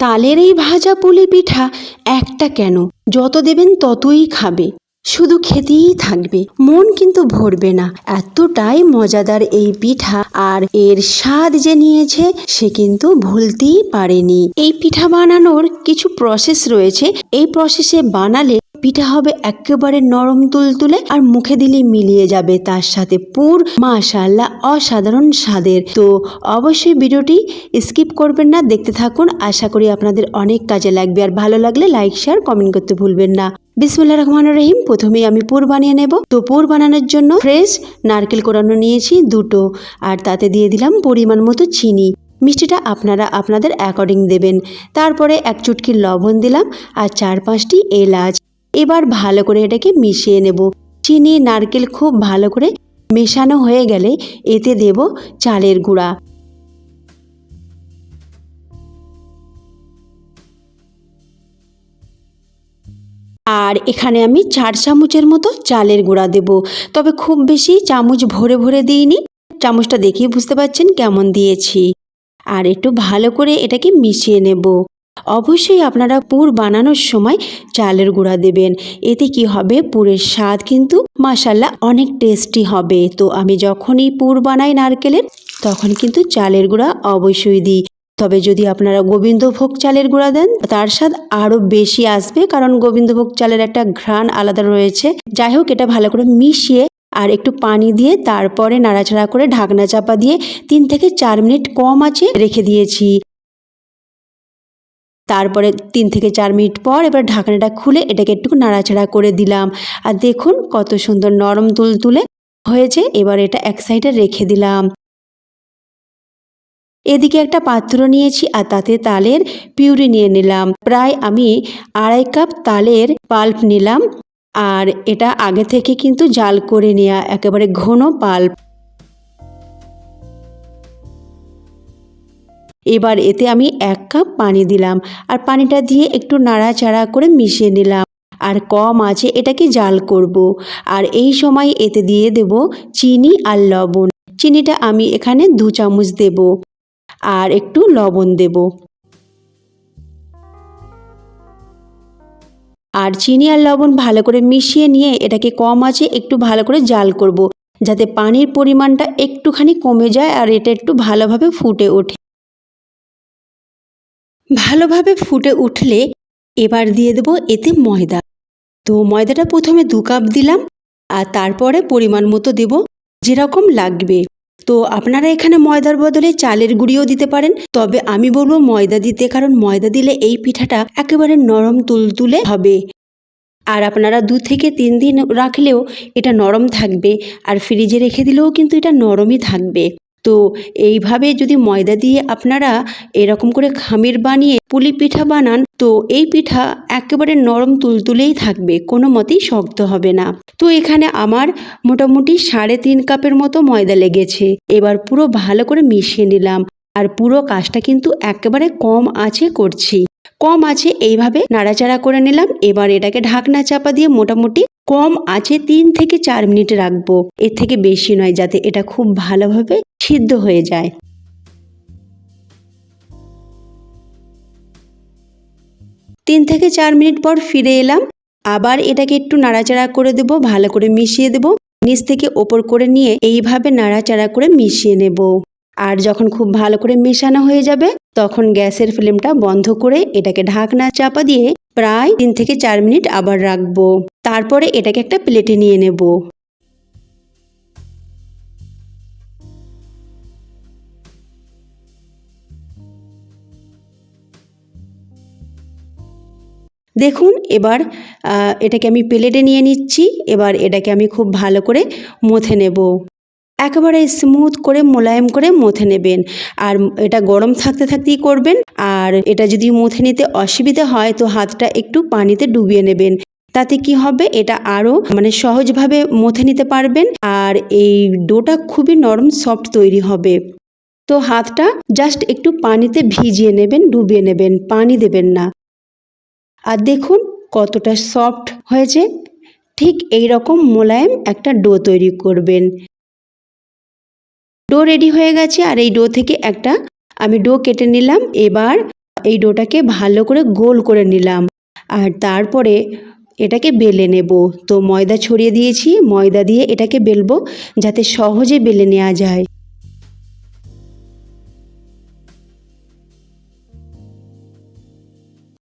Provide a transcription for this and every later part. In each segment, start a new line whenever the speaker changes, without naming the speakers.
তালের এই ভাজা পুলি পিঠা একটা কেন? যত দেবেন ততই খাবে। শুধু খেতেই থাকবে। মন কিন্তু ভরবে না। এতটাই মজাদার এই পিঠা আর এর স্বাদ যে নিয়েছে, সে কিন্তু ভুলতেই পারেনি। এই পিঠা বানানোর কিছু প্রসেস রয়েছে। এই প্রসেসে বানালে পিঠা হবে একেবারে নরম তুলতুলে আর মুখে দিলে মিলিয়ে যাবে তার সাথে পুর। মাশাল্লাহ অসাধারণ স্বাদের। তো অবশ্যই ভিডিওটি স্কিপ করবেন না, দেখতে থাকুন। আশা করি আপনাদের অনেক কাজে লাগবে। আর ভালো লাগলে লাইক, শেয়ার, কমেন্ট করতে ভুলবেন না। বিসমুল্লাহ রহমান রহিম, প্রথমেই আমি পুর বানিয়ে নেব। তো পুর বানানোর জন্য ফ্রেশ নারকেল কোরানো নিয়েছি দুটো। আর তাতে দিয়ে দিলাম পরিমাণ মতো চিনি। মিষ্টিটা আপনারা আপনাদের অ্যাকর্ডিং দেবেন। তারপরে এক চুটকি লবণ দিলাম। আর চার পাঁচটি এলাচ। এবার ভালো করে এটাকে মিশিয়ে নেব। চিনি, নারকেল খুব ভালো করে মেশানো হয়ে গেলে এতে দেব চালের গুঁড়া। আর এখানে আমি চার চামচের মতো চালের গুঁড়া দেব। তবে খুব বেশি চামচ ভরে ভরে দিইনি। চামচটা দেখিয়ে বুঝতে পারছেন কেমন দিয়েছি। আর একটু ভালো করে এটাকে মিশিয়ে নেব। অবশ্যই আপনারা পুর বানানোর সময় চালের গুঁড়া দেবেন। এতে কি হবে? পুরের স্বাদ কিন্তু মাসাল্লাহ অনেক টেস্টি হবে। তো আমি যখনই পুর বানাই নারকেলের, তখন কিন্তু চালের গুঁড়া অবশ্যই দিই। তবে যদি আপনারা গোবিন্দভোগ চালের গুঁড়া দেন, তার স্বাদ আরও বেশি আসবে কারণ গোবিন্দভোগ চালের একটা ঘ্রাণ আলাদা রয়েছে। যাই হোক, এটা ভালো করে মিশিয়ে আর একটু পানি দিয়ে তারপরে নাড়াচাড়া করে ঢাকনা চাপা দিয়ে তিন থেকে চার মিনিট কম আছে রেখে দিয়েছি। তারপরে তিন থেকে চার মিনিট পর এবার ঢাকনাটা খুলে এটাকে একটু নাড়াচাড়া করে দিলাম। আর দেখুন কত সুন্দর নরম তুলতুলে হয়েছে, এবার এটা এক সাইডে রেখে দিলাম। এদিকে একটা পাত্র নিয়েছি আর তাতে তালের পিউরি নিয়ে নিলাম। প্রায় আমি আড়াই কাপ তালের পাল্প নিলাম। আর এটা আগে থেকে কিন্তু জাল করে নেওয়া একেবারে ঘন পাল্প। এবার এতে আমি এক কাপ পানি দিলাম আর পানিটা দিয়ে একটু নাড়াচাড়া করে মিশিয়ে নিলাম আর কম আছে এটাকে জাল করব। আর এই সময় এতে দিয়ে দেব চিনি আর লবণ চিনিটা আমি এখানে দু চামচ দেব আর একটু লবণ দেব আর চিনি আর লবণ ভালো করে মিশিয়ে নিয়ে এটাকে কম আছে একটু ভালো করে জাল করব। যাতে পানির পরিমাণটা একটুখানি কমে যায় আর এটা একটু ভালোভাবে ফুটে ওঠে ভালোভাবে ফুটে উঠলে এবার দিয়ে দেবো এতে ময়দা। তো ময়দাটা প্রথমে দু কাপ দিলাম, আর তারপরে পরিমাণ মতো দেব যেরকম লাগবে। তো আপনারা এখানে ময়দার বদলে চালের গুঁড়িও দিতে পারেন, তবে আমি বলব ময়দা দিতে, কারণ ময়দা দিলে এই পিঠাটা একেবারে নরম তুলতুলে হবে। আর আপনারা দু থেকে তিন দিন রাখলেও এটা নরম থাকবে, আর ফ্রিজে রেখে দিলেও কিন্তু এটা নরমই থাকবে। তো এইভাবে যদি ময়দা দিয়ে আপনারা এরকম করে খামির বানিয়ে পুলি পিঠা বানান, তো এই পিঠা একেবারে নরম তুলতুলেই থাকবে, কোনো মতেই শক্ত হবে না। তো এখানে আমার মোটামুটি সাড়ে তিন কাপের মতো ময়দা লেগেছে। এবার পুরো ভালো করে মিশিয়ে নিলাম। আর পুরো কাজটা কিন্তু একেবারে কম আছে করছি। কম আছে এইভাবে নাড়াচাড়া করে নিলাম। এবার এটাকে ঢাকনা চাপা দিয়ে মোটামুটি কম আছে তিন থেকে চার মিনিট রাখব। এর থেকে বেশি নয়, যাতে এটা খুব ভালোভাবে সিদ্ধ হয়ে যায়। তিন থেকে চার মিনিট পর ফিরে এলাম। আবার এটাকে একটু নাড়াচাড়া করে দেব, ভালো করে মিশিয়ে দেব। নিচ থেকে ওপর করে নিয়ে এইভাবে নাড়াচাড়া করে মিশিয়ে নেব। আর যখন খুব ভালো করে মেশানো হয়ে যাবে, তখন গ্যাসের ফ্লেমটা বন্ধ করে এটাকে ঢাকনা চাপা দিয়ে প্রায় তিন থেকে চার মিনিট আবার রাখব। তারপরে এটাকে একটা প্লেটে নিয়ে নেব। দেখুন, এবার এটাকে আমি প্লেটে নিয়ে নিচ্ছি। এবার এটাকে আমি খুব ভালো করে মথে নেব। একেবারে স্মুথ করে, মোলায়েম করে মথে নেবেন। আর এটা গরম থাকতে থাকতেই করবেন। আর এটা যদি মথে নিতে অসুবিধা হয়, তো হাতটা একটু পানিতে ডুবিয়ে নেবেন। তাতে কি হবে এটা আরও মানে সহজভাবে মথে নিতে পারবেন আর এই ডোটা খুবই নরম, সফট তৈরি হবে। তো হাতটা জাস্ট একটু পানিতে ভিজিয়ে নেবেন, ডুবিয়ে নেবেন, পানি দেবেন না। আর দেখুন কতটা সফট হয়েছে। ঠিক এই রকম মোলায়েম একটা ডো তৈরি করবেন। ডো রেডি হয়ে গেছে আর এই ডো থেকে একটা আমি ডো কেটে নিলাম। এবার এই ডোটাকে ভালো করে গোল করে নিলাম। আর তারপরে এটাকে বেলে নেব। তো ময়দা ছড়িয়ে দিয়েছি, ময়দা দিয়ে এটাকে বেলবো যাতে সহজে বেলে নেওয়া যায়।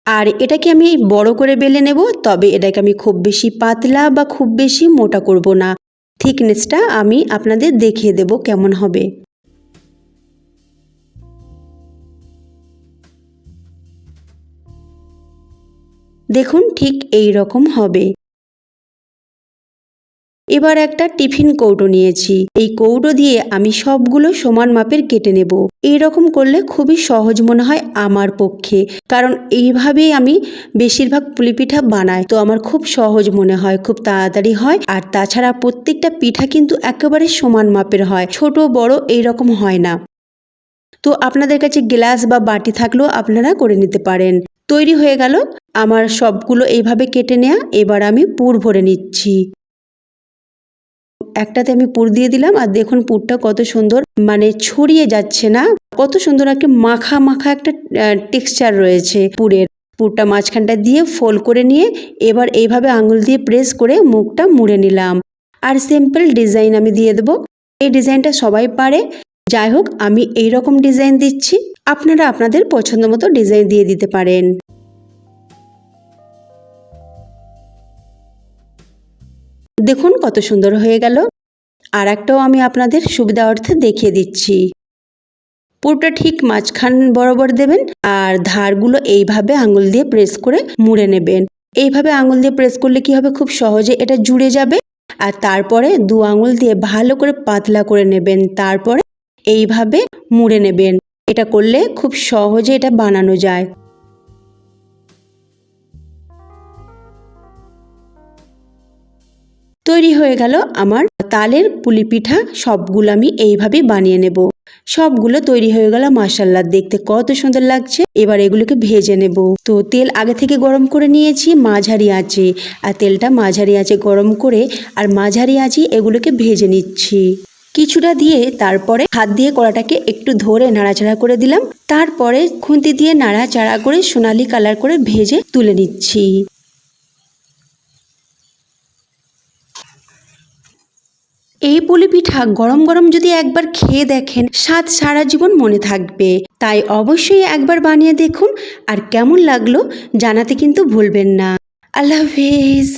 আর এটাকে আমি বড় করে বেলে নেব, তবে এটাকে আমি খুব বেশি পাতলা বা খুব বেশি মোটা করব না। থিকনেসটা আমি আপনাদের দেখিয়ে দেব কেমন হবে। দেখুন ঠিক এই রকম হবে। এবার একটা টিফিন কৌটো নিয়েছি। এই কৌটো দিয়ে আমি সবগুলো সমান মাপের কেটে নেব। রকম করলে খুবই সহজ মনে হয় আমার পক্ষে। কারণ এইভাবেই আমি বেশিরভাগ পুলি পিঠা বানাই। তো আমার খুব সহজ মনে হয়, খুব তাড়াতাড়ি হয়। আর তাছাড়া প্রত্যেকটা পিঠা কিন্তু একেবারে সমান মাপের হয়। ছোট, বড় এই রকম হয় না। তো আপনাদের কাছে গ্লাস বা বাটি থাকলেও আপনারা করে নিতে পারেন। তৈরি হয়ে গেল। আমার সবগুলো এইভাবে কেটে নেওয়া এবার আমি পুর ভরে নিচ্ছি। একটাতে আমি পুর দিয়ে দিলাম, আর দেখুন পুরটা কত সুন্দর মানে ছড়িয়ে যাচ্ছে না। কত সুন্দর একটা মাখা মাখা একটা টেক্সচার রয়েছে পুরের। পুরটা মাঝখানটা দিয়ে ফোল্ড করে নিয়ে, এবার এইভাবে আঙুল দিয়ে প্রেস করে মুখটা মুড়ে নিলাম। আর সিম্পল ডিজাইন আমি দিয়ে দেবো। এই ডিজাইনটা সবাই পারে। যাই হোক, আমি এই রকম ডিজাইন দিচ্ছি। আপনারা আপনাদের পছন্দ মতো ডিজাইন দিয়ে দিতে পারেন। দেখুন কত সুন্দর হয়ে গেল। আর একটাও আমি আপনাদের সুবিধা অর্থে দেখিয়ে দিচ্ছি। পুরোটা ঠিক মাঝখান বরাবর দেবেন আর ধারগুলো এইভাবে আঙুল দিয়ে প্রেস করে মুড়ে নেবেন। এইভাবে আঙুল দিয়ে প্রেস করলে কি হবে? খুব সহজে এটা জুড়ে যাবে। আর তারপরে দু আঙুল দিয়ে ভালো করে পাতলা করে নেবেন। তারপরে এইভাবে মুড়ে নেবেন। এটা করলে খুব সহজে এটা বানানো যায়। তৈরি হয়ে গেল আমার তালের পুলি পিঠা। সবগুলো আমি এইভাবে বানিয়ে নেব। সবগুলো তৈরি হয়ে গেল মাসাল্লা দেখতে কত সুন্দর লাগছে। এবার এগুলোকে ভেজে নেব। তো তেল আগে থেকে গরম করে নিয়েছি, মাঝারি আঁচে। আর তেলটা মাঝারি আঁচে গরম করে আর মাঝারি আঁচে এগুলোকে ভেজে নিচ্ছি। কিছুটা দিয়ে তারপরে হাত দিয়ে কড়াটাকে একটু ধরে নাড়াচাড়া করে দিলাম। তারপরে খুন্তি দিয়ে নাড়াচাড়া করে সোনালি কালার করে ভেজে তুলে নিচ্ছি। এই পুলি পিঠা গরম গরম যদি একবার খেয়ে দেখেন, স্বাদ সারা জীবন মনে থাকবে। তাই অবশ্যই একবার বানিয়ে দেখুন। আর কেমন লাগল জানাতে কিন্তু ভুলবেন না। আল্লাহ হাফেজ।